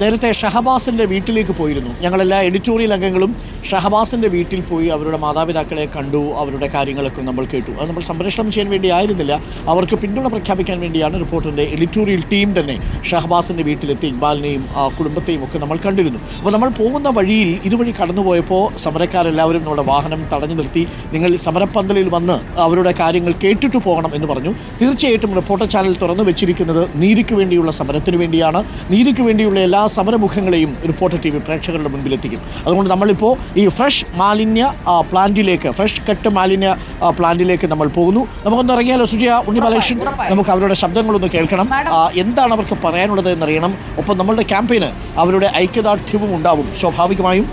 നേരത്തെ ഷഹബാസിന്റെ വീട്ടിലേക്ക് പോയിരുന്നു. ഞങ്ങളെല്ലാ എഡിറ്റോറിയൽ അംഗങ്ങളും ഷഹബാസിന്റെ വീട്ടിൽ പോയി അവരുടെ മാതാപിതാക്കളെ കണ്ടു അവരുടെ കാര്യങ്ങളൊക്കെ നമ്മൾ കേട്ടു. അത് നമ്മൾ സംപ്രേഷണം ചെയ്യാൻ വേണ്ടി ആയിരുന്നില്ല. അവർക്ക് പിന്തുണ പ്രഖ്യാപിക്കാൻ വേണ്ടിയാണ് റിപ്പോർട്ടിന്റെ എഡിറ്റോറിയൽ ടീം തന്നെ ഷഹബാസിന്റെ വീട്ടിലെത്തി ഇക്ബാലിനെയും കുടുംബത്തെയും ഒക്കെ നമ്മൾ കണ്ടിരുന്നു. അപ്പോൾ നമ്മൾ പോകുന്ന വഴിയിൽ ഇതുവഴി കടന്നുപോയപ്പോൾ സമരക്കാരെല്ലാവരും നമ്മുടെ വാഹനം തടഞ്ഞു നിർത്തി. നിങ്ങൾ സമരപ്പന്തലിൽ വന്ന് അവരുടെ കാര്യങ്ങൾ കേട്ടിട്ട് പോകണം എന്ന് പറഞ്ഞു. തീർച്ചയായിട്ടും റിപ്പോർട്ടർ ചാനൽ തുറന്നു വെച്ചിരിക്കുന്നത് നീതിക്ക് വേണ്ടിയുള്ള സമരത്തിന് വേണ്ടിയാണ്. നീതിക്ക് വേണ്ടിയുള്ള എല്ലാ സമരമുഖങ്ങളെയും റിപ്പോർട്ടർ ടി വി പ്രേക്ഷകരുടെ മുൻപിലെത്തിക്കും. അതുകൊണ്ട് നമ്മളിപ്പോൾ ഈ ഫ്രഷ് മാലിന്യ പ്ലാന്റിലേക്ക് ഫ്രഷ് കട്ട് മാലിന്യ പ്ലാന്റിലേക്ക് നമ്മൾ പോകുന്നു. നമുക്കൊന്ന് ഇറങ്ങിയാലോ സുജിയ? ഉണ്ണി ബാലകൃഷ്ണൻ? നമുക്ക് അവരുടെ ശബ്ദങ്ങളൊന്ന് കേൾക്കണം. എന്താണ് അവർക്ക് പറയാനുള്ളത് എന്നറിയണം. ഒപ്പം നമ്മളുടെ ക്യാമ്പയിന് അവരുടെ ഐക്യദാർഢ്യവും ഉണ്ടാവും സ്വാഭാവികമായും.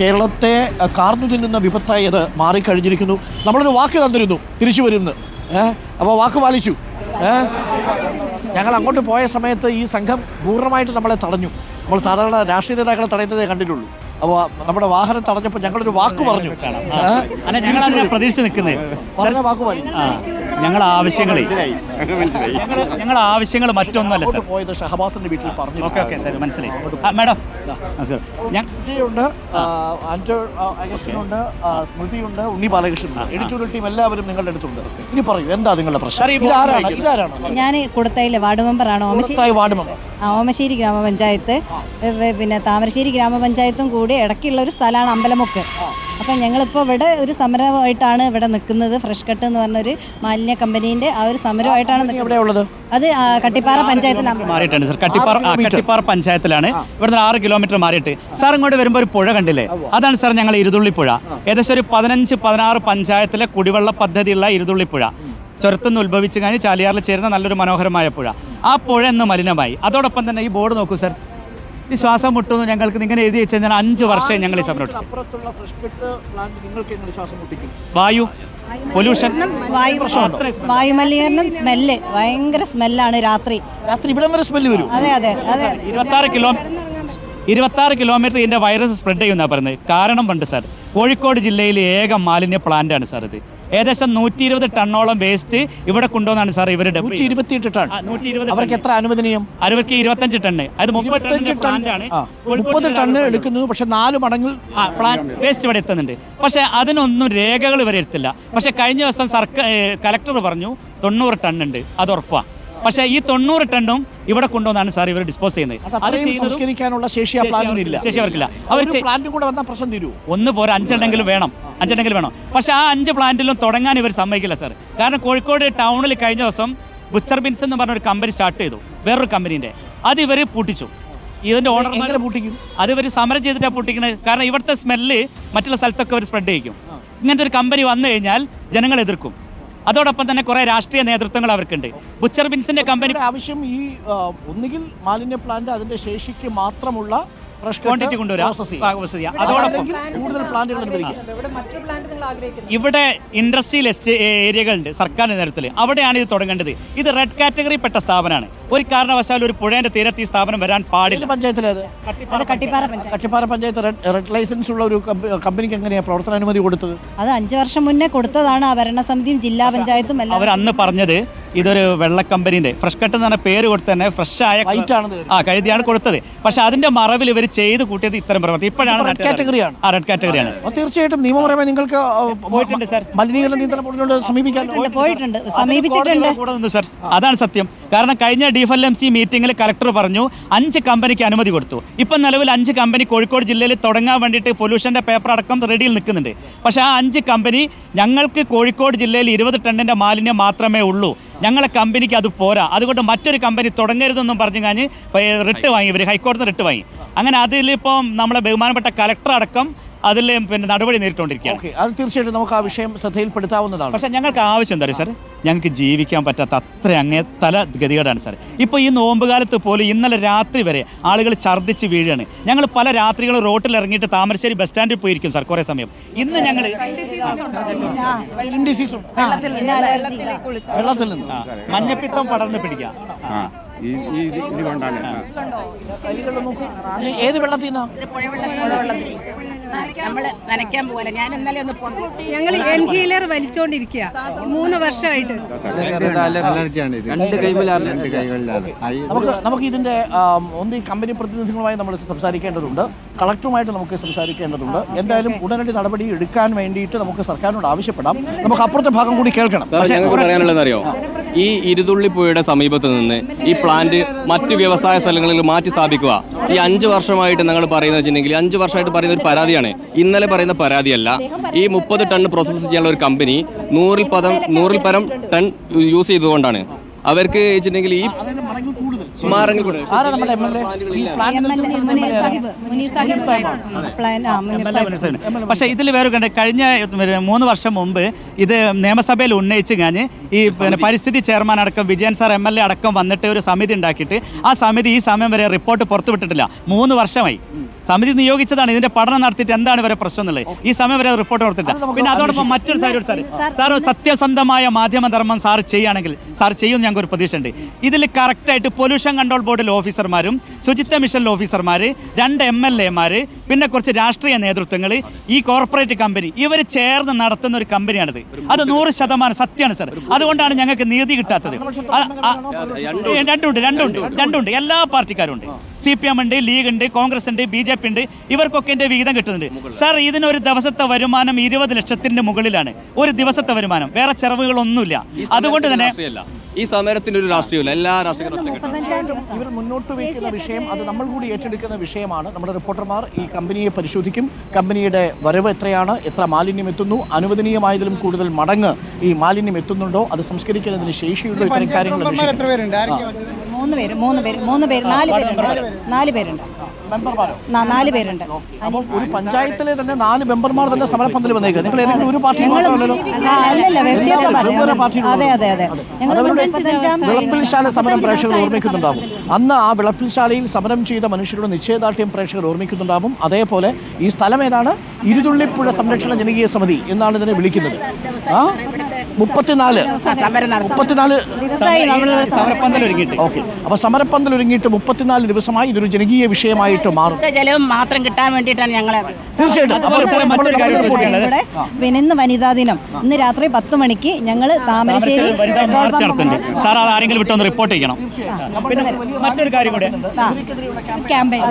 കേരളത്തെ കാർന്നു തിന്നുന്ന വിപത്തായി അത് മാറിക്കഴിഞ്ഞിരിക്കുന്നു. നമ്മളൊരു വാക്ക് തന്നിരുന്നു തിരിച്ചു വരുന്നു ഏഹ് അപ്പോൾ വാക്ക് പാലിച്ചു. ഞങ്ങൾ അങ്ങോട്ട് പോയ സമയത്ത് ഈ സംഘം പൂർണമായിട്ട് നമ്മളെ തടഞ്ഞു. നമ്മൾ സാധാരണ രാഷ്ട്രീയ നേതാക്കളെ തടയുന്നതേ കണ്ടിട്ടുള്ളൂ. അപ്പോൾ നമ്മുടെ വാഹനം തടഞ്ഞപ്പോൾ ഞങ്ങളൊരു വാക്ക് പറഞ്ഞു? അല്ല പ്രതീക്ഷിച്ച് നിൽക്കുന്നത്. പറഞ്ഞ വാക്ക് ആ. ഞങ്ങൾ ആവശ്യങ്ങളെ. ഞങ്ങൾ ആവശ്യങ്ങൾ മറ്റൊന്നുമല്ല സർ. പോയത് ഷഹബാസിന്റെ വീട്ടിൽ പറഞ്ഞു ഓക്കെ ഓക്കെ സാർ. മനസ്സിലായി. മാഡം. നമസ്കാരം ഞാൻ ഉണ്ട് അഗസ്റ്റിനുണ്ട് സ്മൃതിയുണ്ട് ഉണ്ണി ബാലകൃഷ്ണൻ എഡിറ്റോറിയൽ ടീം എല്ലാവരും നിങ്ങളുടെ അടുത്തുണ്ട്. ഇനി പറയൂ എന്താ നിങ്ങളുടെ പ്രശ്നം? ഞാൻ കുടത്തയിലെ വാർഡ് മെമ്പറാണ് ഓമശ്ശേരി വാർഡ് മെമ്പർ. ഓമശ്ശേരി ഗ്രാമപഞ്ചായത്ത്. പിന്നെ താമരശ്ശേരി ഗ്രാമപഞ്ചായത്തും കൂടി ഇടയ്ക്കുള്ള ഒരു സ്ഥലമാണ് അമ്പലമുക്ക്. അപ്പം ഞങ്ങളിപ്പോൾ ഇവിടെ ഒരു സമരമായിട്ടാണ് ഇവിടെ നിൽക്കുന്നത് ഫ്രഷ് കട്ട് എന്ന് പറഞ്ഞൊരു മാലിന്യ കമ്പനീന്റെ ആ ഒരു സമരമായിട്ടാണ് നിൽക്കുന്നത് അത് കട്ടിപ്പാറ പഞ്ചായത്തിലാണ്. മാറിയിട്ടാണ് സർ. കട്ടിപ്പാറ കട്ടിപ്പാറ പഞ്ചായത്തിലാണ്. ഇവിടുന്ന് ആറ് കിലോമീറ്റർ മാറിയിട്ട്. സാർ ഇങ്ങോട്ട് വരുമ്പോൾ ഒരു പുഴ കണ്ടില്ലേ? അതാണ് സാർ ഞങ്ങൾ ഇരുതുള്ളിപ്പുഴ ഏകദേശം ഒരു പതിനഞ്ച് പതിനാറ് പഞ്ചായത്തിലെ കുടിവെള്ള പദ്ധതിയുള്ള ഇരുതുള്ളിപ്പുഴ ചുരത്തുനിന്ന് ഉത്ഭവിച്ച് കഴിഞ്ഞ് ചാലിയാറിൽ ചേരുന്ന നല്ലൊരു മനോഹരമായ പുഴ. ആ പുഴ എന്ന് മലിനമായി. അതോടൊപ്പം തന്നെ ഈ ബോർഡ് നോക്കൂ സാർ. ശ്വാസം മുട്ടുന്നു ഞങ്ങൾക്ക് ഇങ്ങനെ എഴുതി വെച്ച് കഴിഞ്ഞാൽ അഞ്ച് വർഷം ഞങ്ങൾ ഈ സമരം അപ്പുറത്തുള്ള പ്ലാന്റ് നിങ്ങൾക്ക് ശ്വാസം മുട്ടിക്കും? വായു പൊല്യൂഷൻ വായു വായുമലിനീകരണം സ്മെല്ല് ഭയങ്കര സ്മെല്ലാണ് രാത്രി. രാത്രി ഇവിടം വരെ സ്മെല്ല് വരും. അതെ അതെ അതെ. ഇരുപത്താറ് കിലോ ഇരുപത്താറ് കിലോമീറ്റർ ഇതിന്റെ വൈറസ് സ്പ്രെഡ് ചെയ്യുന്ന പറയുന്നത്. കാരണം പണ്ട് സാർ കോഴിക്കോട് ജില്ലയിലെ ഏക മാലിന്യ പ്ലാന്റ് ആണ് സാർ ഇത്. ഏകദേശം നൂറ്റി ഇരുപത് ടണ്ണോളം വേസ്റ്റ് ഇവിടെ കൊണ്ടുവന്നാണ് സാർ ഇവരുടെ നൂറ്റി ഇരുപത്തിയെട്ട് ടൺ. നൂറ്റി ഇരുപത് അവർക്ക് എത്ര അനുവദനീയം? അവർക്ക് ഇരുപത്തഞ്ച് ടണ്ണ്. അത് മുപ്പത്തഞ്ച് ടണ്ണാണ് മുപ്പത് ടണ്ണ് എടുക്കുന്നത് പക്ഷെ നാല് മടങ്ങ് വേസ്റ്റ് ഇവിടെ എത്തുന്നുണ്ട്. പക്ഷെ അതിനൊന്നും രേഖകൾ ഇവരെ എത്തില്ല പക്ഷെ കഴിഞ്ഞ ദിവസം സർക്കാർ കലക്ടർ പറഞ്ഞു തൊണ്ണൂറ് ടണ്ണുണ്ട്. അത് ഉറപ്പാണ് പക്ഷേ ഈ തൊണ്ണൂറ് ടണ്ണും ഇവിടെ കൊണ്ടുവന്നാണ് സാർ ഇവർ ഡിസ്പോസ് ചെയ്യുന്നത്. അത് സംസ്കരിക്കാനുള്ള ശേഷി ആ പ്ലാന്റിനില്ല ശേഷി അവർക്കില്ല. അവർ പ്ലാന്റും കൂടെ വന്നാൽ പ്രശ്നം തീരൂ. ഒന്ന് പോരാ അഞ്ചെണ്ണെങ്കിലും വേണം. അഞ്ചെണ്ണെങ്കിലും വേണം. പക്ഷെ ആ അഞ്ച് പ്ലാന്റിലും തുടങ്ങാൻ ഇവർ സമ്മതിക്കില്ല സാർ. കാരണം കോഴിക്കോട് ടൗണിൽ കഴിഞ്ഞ ദിവസം ബുച്ചർ ബിൻസ് എന്ന് പറഞ്ഞ ഒരു കമ്പനി സ്റ്റാർട്ട് ചെയ്തു. വേറൊരു കമ്പനീന്റെ. അത് ഇവർ പൂട്ടിച്ചു. ഇതിന്റെ ഓണർ പൂട്ടിക്കും? അത് ഇവർ സമരം ചെയ്തിട്ടാണ് പൂട്ടിക്കുന്നത് കാരണം ഇവിടുത്തെ സ്മെല്ല് മറ്റുള്ള സ്ഥലത്തൊക്കെ അവർ സ്പ്രെഡ് ചെയ്യിക്കും. ഇങ്ങനത്തെ ഒരു കമ്പനി വന്നു കഴിഞ്ഞാൽ ജനങ്ങൾ എതിർക്കും. അതോടൊപ്പം തന്നെ കുറേ രാഷ്ട്രീയ നേതൃത്വങ്ങൾ അവർക്കുണ്ട്. ബുച്ചർ ബിൻസിന്റെ കമ്പനി ആവശ്യം ഈ ഒന്നുകിൽ മാലിന്യ പ്ലാന്റ് അതിന്റെ ശേഷിക്ക് മാത്രമുള്ള ക്വാണ്ടിറ്റി കൊണ്ടുവരാം. അതോടൊപ്പം കൂടുതൽ പ്ലാന്റുകൾ ഇവിടെ ഇൻഡസ്ട്രിയൽ ഏരിയകളുണ്ട് സർക്കാർ നേതൃത്വത്തിൽ അവിടെയാണ് ഇത് തുടങ്ങേണ്ടത്. ഇത് റെഡ് കാറ്റഗറി പെട്ട സ്ഥാപനമാണ്. ഒരു കാരണവശാലും ഒരു പുഴേന്റെ തീരത്ത് ഈ സ്ഥാപനം വരാൻ പാടില്ല. പഞ്ചായത്തിലേത് കട്ടിപ്പാറ പഞ്ചായത്ത്. റെഡ് ലൈസൻസ് ഉള്ള ഒരു കമ്പനിക്ക് എങ്ങനെയാണ് പ്രവർത്തനാനുമതി കൊടുത്തത്? അത് അഞ്ചു വർഷം മുന്നേ കൊടുത്തതാണ് ആ ഭരണസമിതിയും ജില്ലാ പഞ്ചായത്തും എല്ലാം. അവർ അന്ന് പറഞ്ഞത് ഇതൊരു വെള്ള കമ്പനിന്റെ ഫ്രഷ് കട്ട് എന്ന് പറഞ്ഞ പേര് കൊടുത്ത് തന്നെ ഫ്രഷ് ആയ ആ കഴുതിയാണ് കൊടുത്തത്. പക്ഷെ അതിന്റെ മറവിൽ ഇവർ ചെയ്ത് കൂട്ടിയത് ഇത്തരം പ്രവർത്തി ഇപ്പോഴാണ് റെഡ് കാറ്റഗറിയാണ് കാറ്റഗറി ആണ്. ആ റെഡ് കാറ്റഗറിയാണ് തീർച്ചയായിട്ടും നിയമപരമായി നിങ്ങൾക്ക് പോയിട്ടുണ്ട് സാർ. മലിനീകരണ നിയന്ത്രണ ബോർഡിനോട് സമീപിക്കാൻ പോയിട്ടുണ്ട്, സമീപിച്ചിട്ടുണ്ട്. അതാണ് സത്യം. കാരണം കഴിഞ്ഞ ഡിഫൽ എം സി മീറ്റിംഗിൽ കലക്ടർ പറഞ്ഞു അഞ്ച് കമ്പനിക്ക് അനുമതി കൊടുത്തു. ഇപ്പം നിലവിൽ അഞ്ച് കമ്പനി കോഴിക്കോട് ജില്ലയിൽ തുടങ്ങാൻ വേണ്ടിയിട്ട് പൊല്യൂഷന്റെ പേപ്പർ അടക്കം റെഡിയിൽ നിൽക്കുന്നുണ്ട്. പക്ഷേ ആ അഞ്ച് കമ്പനി ഞങ്ങൾക്ക് കോഴിക്കോട് ജില്ലയിൽ ഇരുപത് ടണ്ണിന്റെ മാലിന്യം മാത്രമേ ഉള്ളൂ. ഞങ്ങളെ കമ്പനിക്ക് അത് പോരാ. അതുകൊണ്ട് മറ്റൊരു കമ്പനി തുടങ്ങരുതെന്നും പറഞ്ഞു കഴിഞ്ഞ് റിട്ട് വാങ്ങി ഇവർ ഹൈക്കോടതി റിട്ട് വാങ്ങി. അങ്ങനെ അതിലിപ്പം നമ്മളെ ബഹുമാനപ്പെട്ട കലക്ടർ അടക്കം അതിൽ പിന്നെ നടപടി നേരിട്ടുകൊണ്ടിരിക്കുകയാണ്. ഓക്കെ അത് തീർച്ചയായിട്ടും നമുക്ക് ആ വിഷയം ശ്രദ്ധയിൽപ്പെടുത്താവുന്നതാണ്. പക്ഷേ ഞങ്ങൾക്ക് ആവശ്യം എന്താ പറയുക സാർ ഞങ്ങൾക്ക് ജീവിക്കാൻ പറ്റാത്ത അത്ര അങ്ങേ തല ഗതികേടാണ് സാർ ഇപ്പോൾ ഈ നോമ്പ് കാലത്ത് പോലും ഇന്നലെ രാത്രി വരെ ആളുകൾ ഛർദ്ദിച്ച് വീഴുകയാണ്. ഞങ്ങൾ പല രാത്രികളും റോട്ടിൽ ഇറങ്ങിയിട്ട് താമരശ്ശേരി ബസ് സ്റ്റാൻഡിൽ പോയിരിക്കും സാർ കുറേ സമയം. ഇന്ന് ഞങ്ങൾ വെള്ളത്തിൽ നിന്ന് മഞ്ഞപ്പിത്തം പടർന്ന് പിടിക്കാം. ഏത് വെള്ളത്തിൽ നിന്നാ നമ്മൾ നനയ്ക്കാൻ പോലെ ഞാൻ ഇന്നലെ ഒന്ന് ഞങ്ങൾ എൻഹീലർ വലിച്ചോണ്ടിരിക്കുക മൂന്ന് വർഷമായിട്ട് രണ്ട് കൈമലാണ് രണ്ട് കൈകളിലാണ്. നമുക്ക് നമുക്ക് ഇതിന്റെ ഒന്ന് ഈ കമ്പനി പ്രതിനിധികളുമായി നമ്മൾ സംസാരിക്കേണ്ടതുണ്ട്. കളക്ടറുമായിട്ട് നമുക്ക് സംസാരിക്കേണ്ടതുണ്ട്. എന്തായാലും ഉടനടി നടപടി എടുക്കാൻ വേണ്ടിയിട്ട് നമുക്ക് സർക്കാരിനോട് ആവശ്യപ്പെടാം. നമുക്ക് അപ്പുറത്തെ ഭാഗം കൂടി കേൾക്കണം. ഈ ഈ ഇരുതുള്ളിപ്പുഴയുടെ സമീപത്ത് നിന്ന് ഈ പ്ലാന്റ് മറ്റു വ്യവസായ സ്ഥലങ്ങളിൽ മാറ്റി സ്ഥാപിക്കുക. ഈ അഞ്ച് വർഷമായിട്ട് ഞങ്ങൾ പറയുന്നത് വെച്ചിട്ടുണ്ടെങ്കിൽ അഞ്ച് വർഷമായിട്ട് പറയുന്ന ഒരു പരാതിയാണ്. ഇന്നലെ പറയുന്ന പരാതിയല്ല. ഈ മുപ്പത് ടൺ പ്രോസസ്സ് ചെയ്യാനുള്ള ഒരു കമ്പനി നൂറിൽ പദം നൂറിൽ പരം ടൺ യൂസ് ചെയ്തുകൊണ്ടാണ്. അവർക്ക് വെച്ചിട്ടുണ്ടെങ്കിൽ ഈ അതിന് കൂടെ. ആരാ നമ്മുടെ എം എൽ എ ഈ പ്ലാന്റ് മുനീർ സാഹിബ് മുനീർ സാഹിബ്. പ്ലാൻ ആ മുനീർ സാഹിബ്. പക്ഷേ ഇതിൽ വേറെ കണ്ട് കഴിഞ്ഞ മൂന്ന് വർഷം മുമ്പ് ഇത് നിയമസഭയിൽ ഉന്നയിച്ച് കഴിഞ്ഞ് ഈ പിന്നെ പരിസ്ഥിതി ചെയർമാൻ അടക്കം Vijayan sir M L A അടക്കം വന്നിട്ട് ഒരു സമിതി ഉണ്ടാക്കിയിട്ട് ആ സമിതി ഈ സമയം വരെ റിപ്പോർട്ട് പുറത്തുവിട്ടിട്ടില്ല മൂന്ന് വർഷമായി. സമിതി നിയോഗിച്ചതാണ്. ഇതിന്റെ പഠനം നടത്തിയിട്ട് എന്താണ് ഇവരെ പ്രശ്നം എന്നുള്ളത്. ഈ സമയം വരെ റിപ്പോർട്ട് കൊടുത്തിട്ടില്ല. പിന്നെ അതോടൊപ്പം മറ്റൊരു സാർ സാർ സാർ സത്യസന്ധമായ മാധ്യമധർമ്മം സാർ ചെയ്യുകയാണെങ്കിൽ സാർ ചെയ്യും ഞങ്ങൾക്ക് ഒരു പ്രതീക്ഷയുണ്ട് ഇതിൽ കറക്റ്റായിട്ട് പൊല്യൂഷൻ കൺട്രോൾ ബോർഡിലെ ഓഫീസർമാരും ശുചിത്വ മിഷനിലെ ഓഫീസർമാർ രണ്ട് എം എൽ എമാർ പിന്നെ കുറച്ച് രാഷ്ട്രീയ നേതൃത്വങ്ങൾ ഈ കോർപ്പറേറ്റ് കമ്പനി. ഇവർ ചേർന്ന് നടത്തുന്ന ഒരു കമ്പനിയാണിത്. അത് നൂറ് ശതമാനം സത്യമാണ് സാർ അതുകൊണ്ടാണ് ഞങ്ങൾക്ക് നീതി കിട്ടാത്തത്. രണ്ടുണ്ട്. രണ്ടുണ്ട്. രണ്ടുണ്ട് എല്ലാ പാർട്ടിക്കാരും ഉണ്ട് സി പി എം ഉണ്ട് ലീഗ് ഉണ്ട് കോൺഗ്രസ് ഉണ്ട് ബി ജെ പി ഉണ്ട് ഇവർക്കൊക്കെ എന്റെ വിഹിതം കിട്ടുന്നുണ്ട്. സാർ ഇതിനൊരു ദിവസത്തെ വരുമാനം ഇരുപത് ലക്ഷത്തിന്റെ മുകളിലാണ്. ഒരു ദിവസത്തെ വരുമാനം. വേറെ ചെലവുകളൊന്നുമില്ല. അതുകൊണ്ട് തന്നെ. ഈ സമരത്തിന്റെ ഒരു രാഷ്ട്രീയമില്ല എല്ലാ രാഷ്ട്രീയ ഇവർ മുന്നോട്ട് വയ്ക്കുന്ന വിഷയം അത് നമ്മൾ കൂടി ഏറ്റെടുക്കുന്ന വിഷയമാണ്. നമ്മുടെ റിപ്പോർട്ടർമാർ ഈ കമ്പനിയെ പരിശോധിക്കും. കമ്പനിയുടെ വരവ് എത്രയാണ് എത്ര മാലിന്യം എത്തുന്നു അനുവദനീയമായതിലും കൂടുതൽ മടങ്ങ് ഈ മാലിന്യം എത്തുന്നുണ്ടോ അത് സംസ്കരിക്കുന്നതിന് ശേഷിയുള്ള ഇത്തരം കാര്യങ്ങൾ. മൂന്ന് പേര് മൂന്ന് പേര് മൂന്ന് പേര്. നാല് പേരുണ്ട്. നാല് പേരുണ്ട്. നാല് പേരുണ്ട്. അപ്പോൾ ഒരു പഞ്ചായത്തിലെ തന്നെ നാല് മെമ്പർമാർ തന്നെ സമരപ്പന്തൽ വന്നേക്കുക നിങ്ങൾ ഏതെങ്കിലും ഒരു പാർട്ടി അല്ലല്ല വ്യത്യസ്ത വെവ്വേറെ അതെ അതെ അതെ. മുപ്പത്തഞ്ചാം വിളപ്പിൽശാല സമരം പ്രേക്ഷകർ ഓർമ്മിക്കുന്നുണ്ടാവും. അന്ന് ആ വിളപ്പിൽശാലയിൽ സമരം ചെയ്ത മനുഷ്യരുടെ നിശ്ചയദാർഢ്യം പ്രേക്ഷകർ ഓർമ്മിക്കുന്നുണ്ടാവും. അതേപോലെ ഈ സ്ഥലം ഏതാണ് ഇരുതുള്ളിപ്പുഴ സംരക്ഷണ ജനകീയ സമിതി എന്നാണ് ഇതിനെ വിളിക്കുന്നത്. ആ? മുപ്പത്തിനാല്. മുപ്പത്തിനാല് ഓക്കെ. അപ്പൊ സമരപ്പന്തൽ ഒരുങ്ങിയിട്ട് മുപ്പത്തിനാല് ദിവസമായി ഇതൊരു ജനകീയ വിഷയമായിട്ട് മാറും. ജലവും മാത്രം കിട്ടാൻ വേണ്ടിയിട്ടാണ് ഞങ്ങളെ തീർച്ചയായിട്ടും. പിന്നെ ഇന്ന് വനിതാ ദിനം. ഇന്ന് രാത്രി പത്ത് മണിക്ക് ഞങ്ങൾ താമരശ്ശേരി സാർ അത് ആരെങ്കിലും വിട്ടൊന്ന് റിപ്പോർട്ട് ചെയ്യണം. പിന്നെ മറ്റൊരു കാര്യം കൂടെ. ക്യാമ്പയിൻ.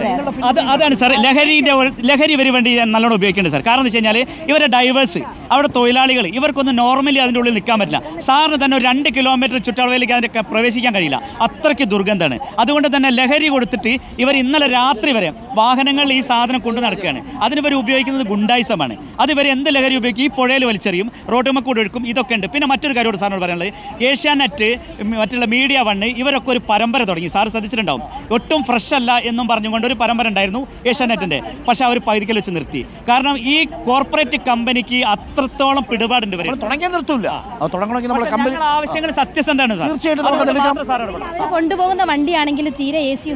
അതാണ് സാർ ലഹരിയുടെ ലഹരി ഇവർ വേണ്ടി നല്ലോണം ഉപയോഗിക്കുന്നുണ്ട് സാർ. കാരണം എന്ന് വെച്ച് കഴിഞ്ഞാൽ ഇവരെ ഡൈവേഴ്സ് അവിടെ തൊഴിലാളികൾ ഇവർക്കൊന്നും നോർമലി അതിന്റെ ഉള്ളിൽ നിൽക്കാൻ പറ്റില്ല. സാറിന് തന്നെ ഒരു രണ്ട് കിലോമീറ്റർ ചുറ്റളവിലേക്ക് അതിന്റെ പ്രവേശിക്കാൻ കഴിയില്ല. അത്രയ്ക്ക് ദുർഗന്ധമാണ്. അതുകൊണ്ട് തന്നെ ലഹരി കൊടുത്തിട്ട് ഇവർ ഇന്നലെ രാത്രി വരെ വാഹനങ്ങളിൽ ഈ സാധനം കൊണ്ടു നടക്കുകയാണ്. അതിന് ഇവർ ഉപയോഗിക്കുന്നത് ഗുണ്ടായിസമാണ്. അത് ഇവർ എന്ത് ലഹരി ഉപയോഗിക്കും? ഈ പുഴയിൽ വലിച്ചെറിയും റോഡുമ്മ കൂടെ ഒഴുക്കും. ഇതൊക്കെ ഉണ്ട്. പിന്നെ മറ്റൊരു കാര്യമോട് സാറിനോട് പറയാനുള്ളത്. ഏഷ്യാനെറ്റ് മറ്റുള്ള മീഡിയ വണ്ണ് ഇവരൊക്കെ ഒരു പരമ്പര തുടങ്ങി. സാർ ശ്രദ്ധിച്ചിട്ടുണ്ടാവും. ഒട്ടും ഫ്രഷ് അല്ല എന്നും പറഞ്ഞുകൊണ്ട് ഒരു പരമ്പര ഉണ്ടായിരുന്നു ഏഷ്യാനെറ്റിന്റെ. പക്ഷേ അവർ പൈതിക്കൽ വെച്ച് നിർത്തി. കാരണം ഈ കോർപ്പറേറ്റ് കമ്പനിക്ക് അത്രത്തോളം പിടിപാടുണ്ട് ഇവർ? നമ്മൾ തുടങ്ങാൻ നിർത്തൂല. അത് തുടങ്ങണമെങ്കിൽ നമ്മൾ കമ്പനി ആവശ്യങ്ങൾ സത്യസന്ധമാണ് സാർ. തീർച്ചയായിട്ടും കൊണ്ടുപോകുന്ന വണ്ടിയാണെങ്കിൽ തീരെ എ സി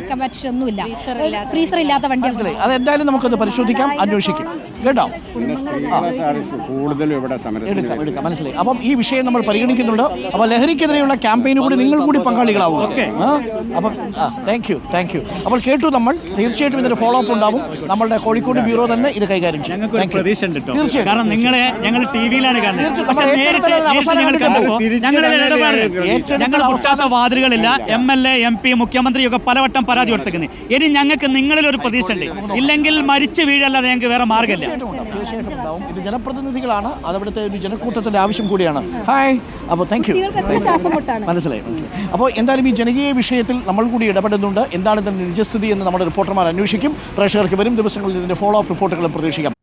ഒന്നുമില്ല. ഫ്രീസർ ഇല്ലാത്ത വണ്ടി അത് എന്തായാലും നമുക്കൊന്ന് പരിശോധിക്കാം അന്വേഷിക്കും. കേട്ടോ? കൂടുതലും ഇവിടെ സമരത്തിന് എടുക്കാം എടുക്കാം. മനസ്സിലായി. അപ്പം ഈ വിഷയം നമ്മൾ പരിഗണിക്കുന്നുണ്ട്. അപ്പോൾ ലഹരിക്കെതിരെയുള്ള ക്യാമ്പയിന് കൂടി നിങ്ങൾ കൂടി പങ്കാളികളാവും. ഓക്കെ. അപ്പം താങ്ക് യു താങ്ക് യു അപ്പോൾ കേട്ടു നമ്മൾ. തീർച്ചയായിട്ടും ഇതിന്റെ ഫോളോ അപ്പ് ഉണ്ടാവും. നമ്മളുടെ കോഴിക്കോട് ബ്യൂറോ തന്നെ ഇത് കൈകാര്യം ചെയ്യും. തീർച്ചയായും. കാരണം നിങ്ങളെ ഞങ്ങൾ ടി വിയിലാണ് കാണുന്നത് പക്ഷെ നേരിട്ട് നേരിട്ട് ഞങ്ങൾ കണ്ടു. കണ്ടപ്പോൾ ഞങ്ങൾ ഇടപാട് ഞങ്ങൾ വാതിലുകളില്ല. M L A M P മുഖ്യമന്ത്രി ഒക്കെ പലവട്ടം പരാതി കൊടുത്തേക്കുന്നത് ഇനി ഞങ്ങൾക്ക് നിങ്ങളിൽ ഒരു പ്രതീക്ഷ ഉണ്ട് ഇല്ലെങ്കിൽ മരിച്ചു വീഴല്ലാതെ ഞങ്ങൾക്ക് വേറെ മാർഗമില്ല ഇത് ജനപ്രതിനിധികളാണ്. അതവിടുത്തെ ഒരു ജനക്കൂട്ടത്തിന്റെ ആവശ്യം കൂടിയാണ്. ഹായ്. അപ്പോൾ താങ്ക് യു മനസ്സിലായി മനസ്സിലായി. അപ്പോൾ എന്തായാലും ഈ ജനകീയ വിഷയത്തിൽ നമ്മൾ കൂടി ഇടപെടുന്നുണ്ട്. എന്താണ് ഇതിന്റെ നിജസ്ഥിതി എന്ന് നമ്മുടെ റിപ്പോർട്ടർമാർ അന്വേഷിക്കും. പ്രേക്ഷകർക്ക് വരും ദിവസങ്ങളിൽ ഇതിന്റെ ഫോളോ അപ്പ് റിപ്പോർട്ടുകളും പ്രതീക്ഷിക്കാം.